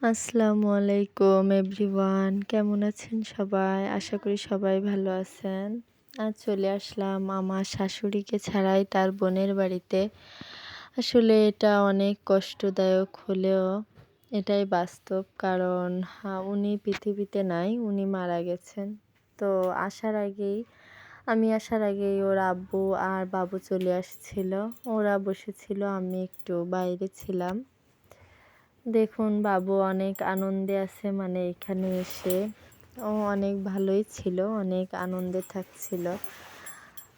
আসসালামু আলাইকুম, এভরিওয়ান। কেমন আছেন সবাই? আশা করি সবাই ভালো আছেন। আজ চলে আসলাম আমার শাশুড়িকে ছাড়াই তার বোনের বাড়িতে। আসলে এটা অনেক কষ্টদায়ক হলেও এটাই বাস্তব, কারণ উনি পৃথিবীতে নাই, উনি মারা গেছেন। তো আসার আগেই, আমি আসার আগেই ওর আব্বু আর বাবু চলে আসছিল। ওরা বসেছিল, আমি একটু বাইরে ছিলাম। দেখুন, বাবু অনেক আনন্দে আছে মানে এখানে এসে। ও অনেক ভালোই ছিল, অনেক আনন্দে থাকছিল।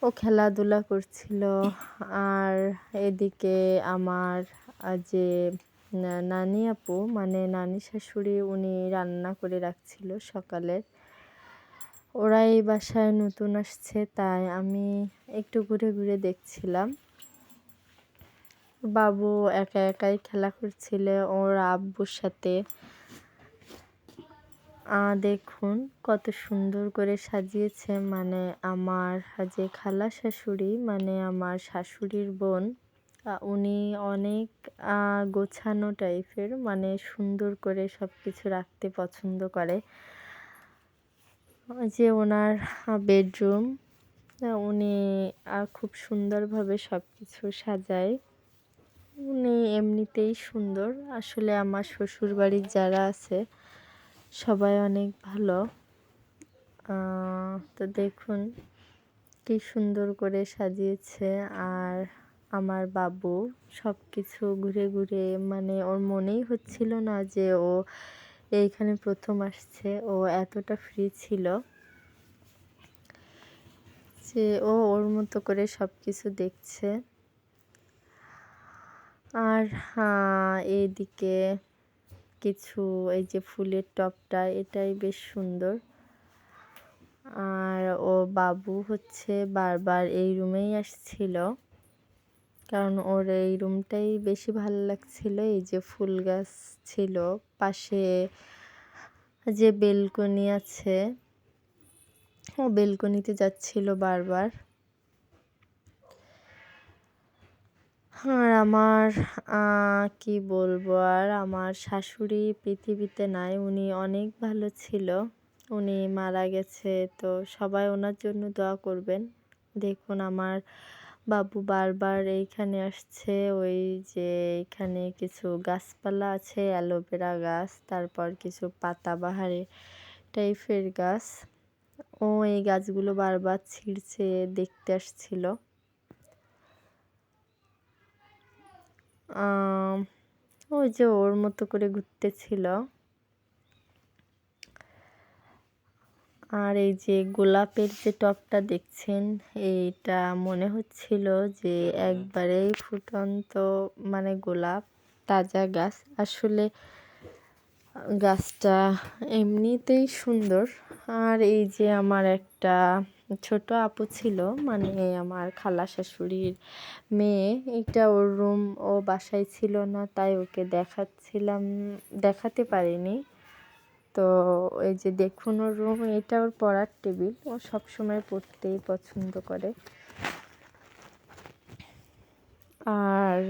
ও খেলাধুলা করছিল। আর এদিকে আমার যে নানি আপু মানে নানি শাশুড়ি উনি রান্না করে রাখছিল সকালের। ওরা এই বাসায় নতুন আসছে, তাই আমি একটু ঘুরে ঘুরে দেখছিলাম। বাবু একা একাই খেলা করছিল ওর আব্বুর সাথে। দেখুন কত সুন্দর করে সাজিয়েছে। মানে আমার যে খালা শাশুড়ি মানে আমার শাশুড়ির বোন উনি অনেক গোছানো টাইপের মানে সুন্দর করে সব কিছু রাখতে পছন্দ করে। যে ওনার বেডরুম উনি খুব সুন্দরভাবে সব কিছু সাজায়। উনি এমনিতেই সুন্দর। আসলে আমার শ্বশুর বাড়ির যারা আছে, সবাই অনেক ভালো। তো দেখুন কি সুন্দর করে সাজিয়েছে। আর আমার বাবু সব কিছু ঘুরে ঘুরে মানে ওর মনেই হচ্ছিল না যে ও এইখানে প্রথম আসছে। ও এতটা ফ্রি ছিল যে ও ওর মতো করে সব কিছু দেখছে। আর এইদিকে কিছু এই যে ফুলের টপটা, এটাই বেশ সুন্দর। আর ও বাবু হচ্ছে বারবার এই রুমেই আসছিল, কারণ ওর এই রুমটাই বেশি ভালো লাগছিল। এই যে ফুল গাছ ছিল, পাশে যে বেলকনি আছে, ও বেলকনিতে যাচ্ছিল বারবার। আর আমার কি বলব, আর আমার শাশুড়ি পৃথিবীতে নাই, উনি অনেক ভালো ছিল। উনি মারা গেছে, তো সবাই ওনার জন্য দোয়া করবেন। দেখুন, আমার বাবু বারবার এইখানে আসছে, ওই যে এখানে কিছু গাছপালা আছে, অ্যালোভেরা গাছ, তারপর কিছু পাতাবাহারে টাইপের গাছ। ও এই গাছগুলো বারবার ছিঁড়ছে, দেখতে আসছিল। ওই যে ওর মতো করে ঘুরতেছিল। আর এই যে গোলাপের যে টপটা দেখছেন, এইটা মনে হচ্ছিল যে একবারেই ফুটন্ত মানে গোলাপ, তাজা গাছ। আসলে গাছটা এমনিতেই সুন্দর। আর এই যে আমার একটা ছোট আপু ছিল মানে আমার খালা শাশুড়ির মেয়ে, এটা ওর রুম ও বাসায় ছিল না, তাই ওকে দেখাচ্ছিলাম, দেখাতে পারিনি। তো এই যে দেখুন ওর রুম, এটা ওর পড়ার টেবিল, ও সবসময় পড়তেই পছন্দ করে। আর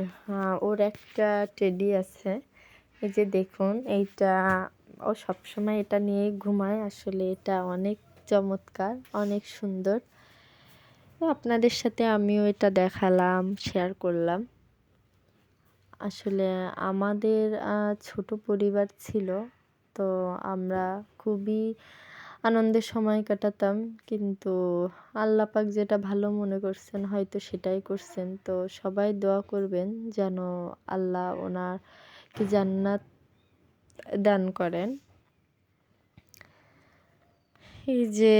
ওর একটা টেডি আছে, এই যে দেখুন, এইটা, ও সবসময় এটা নিয়ে ঘুমায়, আসলে এটা অনেক চমৎকার, অনেক সুন্দর। আপনাদের সাথে আমিও এটা দেখালাম শেয়ার করলাম। আসলে আমাদের ছোট পরিবার ছিল, তো আমরা খুবই আনন্দের সময় কাটাতাম, কিন্তু আল্লাপাক যেটা ভালো মনে করছেন, হয়তো সেটাই করছেন। তো সবাই দোয়া করবেন যেন আল্লাহ ওনার কি জান্নাত দান করেন। এই যে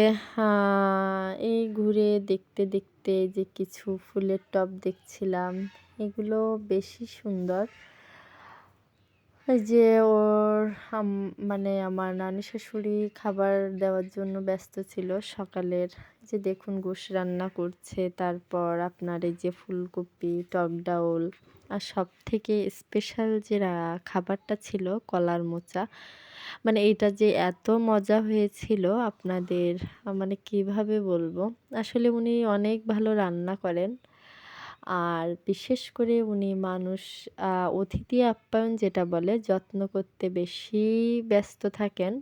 এই ঘুরে দেখতে দেখতে যে কিছু ফুলের টব দেখছিলাম, এগুলো বেশি সুন্দর। যে ওর মানে আমার নানি শাশুড়ি খাবার দেওয়ার জন্য ব্যস্ত ছিল সকালের। যে দেখুন, গোশ রান্না করছে, তারপর আপনার এই যে ফুলকপি, টক ডাউল, আর সব থেকে স্পেশাল যে খাবারটা ছিল কলার মোচা মানে এটা যে এত মজা হয়েছিল আপনাদের মানে কীভাবে বলব? আসলে উনি অনেক ভালো রান্না করেন। আর বিশেষ করে উনি মানুষ অতিথি আপ্যায়ন যেটা বলে, যত্ন করতে বেশি ব্যস্ত থাকেন।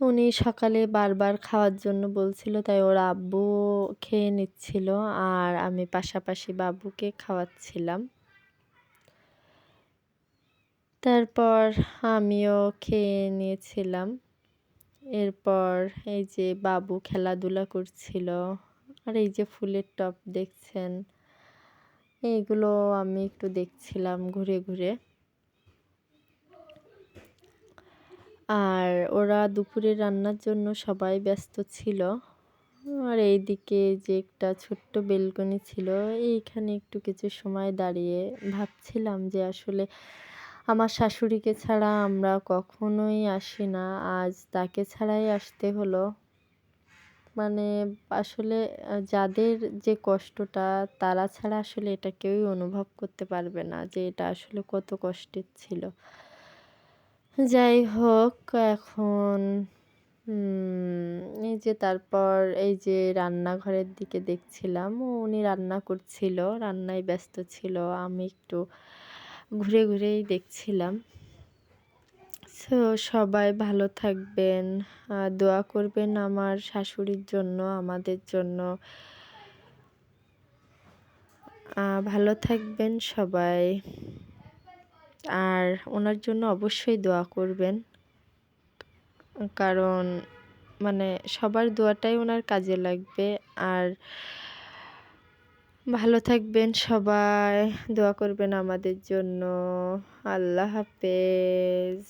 উনি সকালে বারবার খাওয়ার জন্য বলছিল, তাই ওর আব্বু খেয়ে নিচ্ছিল আর আমি পাশাপাশি বাবুকে খাওয়াচ্ছিলাম। তারপর আমিও খেয়ে নিয়েছিলাম। এরপর এই যে বাবু খেলাধুলা করছিল, আর এই যে ফুলের টপ দেখছেন, এইগুলো আমি একটু দেখছিলাম ঘুরে ঘুরে। আর ওরা দুপুরে রান্নার জন্য সবাই ব্যস্ত ছিল। আর এইদিকে যে একটা ছোট্ট বেলকনি ছিল, এইখানে একটু কিছু সময় দাঁড়িয়ে ভাবছিলাম যে আসলে আমার শাশুড়িকে ছাড়া আমরা কখনোই আসি না। আজ তাকে ছাড়াই আসতে হলো। মানে আসলে, যাদের যে কষ্টটা, তারা ছাড়া আসলে এটা কেউই অনুভব করতে পারবে না যে এটা আসলে কত কষ্টের ছিল। যাই হোক, এখন এই যে তারপর এই যে রান্নাঘরের দিকে দেখছিলাম, উনি রান্না করছিল, রান্নায় ব্যস্ত ছিল। আমি একটু ঘুরে ঘুরেই দেখছিলাম। সো সবাই ভালো থাকবেন দোয়া করবেন আমার শাশুড়ির জন্য, আমাদের জন্য। ভালো থাকবেন সবাই, আর ওনার জন্য অবশ্যই দোয়া করবেন। কারণ মানে সবার দোয়াটাই ওনার কাজে লাগবে, আর ভালো থাকবেন সবাই দোয়া করবেন আমাদের জন্য। আল্লাহ হাফেজ।